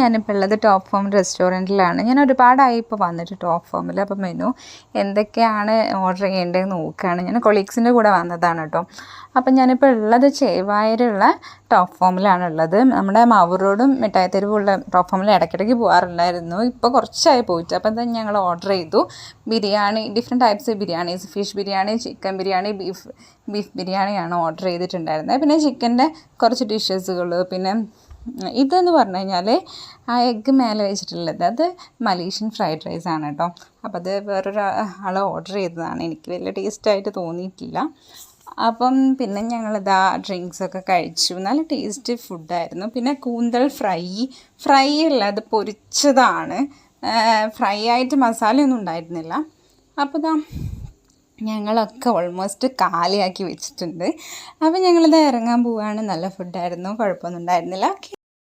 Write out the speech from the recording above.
ഞാനിപ്പോൾ ഉള്ളത് top form റെസ്റ്റോറന്റിലാണ് ഞാൻ ഒരുപാടായി ഇപ്പോൾ വന്നിട്ട് ടോപ്പ് ഫോമിൽ അപ്പോൾ മെനു എന്തൊക്കെയാണ് ഓർഡർ ചെയ്യേണ്ടതെന്ന് നോക്കുകയാണ്. ഞാൻ കൊളീഗ്സിന്റെ കൂടെ വന്നതാണ് കേട്ടോ അപ്പം ഞാനിപ്പോൾ ഉള്ളത് ചേവായൂരുള്ള ടോപ്പ് ഫോമിലാണ് ഉള്ളത്. നമ്മുടെ മാവൂർ റോഡും മിഠായി തെരുവുള്ള ടോപ്പ് ഫോമിൽ ഇടയ്ക്കിടയ്ക്ക് പോകാറുണ്ടായിരുന്നു ഇപ്പോൾ കുറച്ചായി പോയിട്ട്. അപ്പം തന്നെ ഞങ്ങൾ ഓർഡർ ചെയ്തു. Biryani different types biryanis. Fish biryani chicken biryani beef beef ബിരിയാണിയാണ് ഓർഡർ ചെയ്തിട്ടുണ്ടായിരുന്നത്. പിന്നെ ചിക്കന്റെ കുറച്ച് ഡിഷസുകൾ പിന്നെ ഇതെന്ന് പറഞ്ഞു കഴിഞ്ഞാൽ ആ എഗ്ഗ് മേലെ വെച്ചിട്ടുള്ളത് അത് മലേഷ്യൻ ഫ്രൈഡ് റൈസ് ആണ് കേട്ടോ. അപ്പോൾ അത് വേറൊരു ആൾ ഓർഡർ ചെയ്തതാണ്. എനിക്ക് വലിയ ടേസ്റ്റായിട്ട് തോന്നിയിട്ടില്ല. അപ്പം പിന്നെ ഞങ്ങളിതാ ഡ്രിങ്ക്സൊക്കെ കഴിച്ചു. നല്ല ടേസ്റ്റി ഫുഡായിരുന്നു പിന്നെ കൂന്തൽ ഫ്രൈ. ഫ്രൈ അല്ല അത് പൊരിച്ചതാണ് ഫ്രൈ ആയിട്ട് മസാലയൊന്നും ഉണ്ടായിരുന്നില്ല. അപ്പോൾ ഇതാ ഞങ്ങളൊക്കെ ഓൾമോസ്റ്റ് കാലിയാക്കി വെച്ചിട്ടുണ്ട്. അപ്പോൾ ഞങ്ങളിത് ഇറങ്ങാൻ പോവുകയാണ് നല്ല ഫുഡായിരുന്നു കുഴപ്പമൊന്നും ഉണ്ടായിരുന്നില്ല.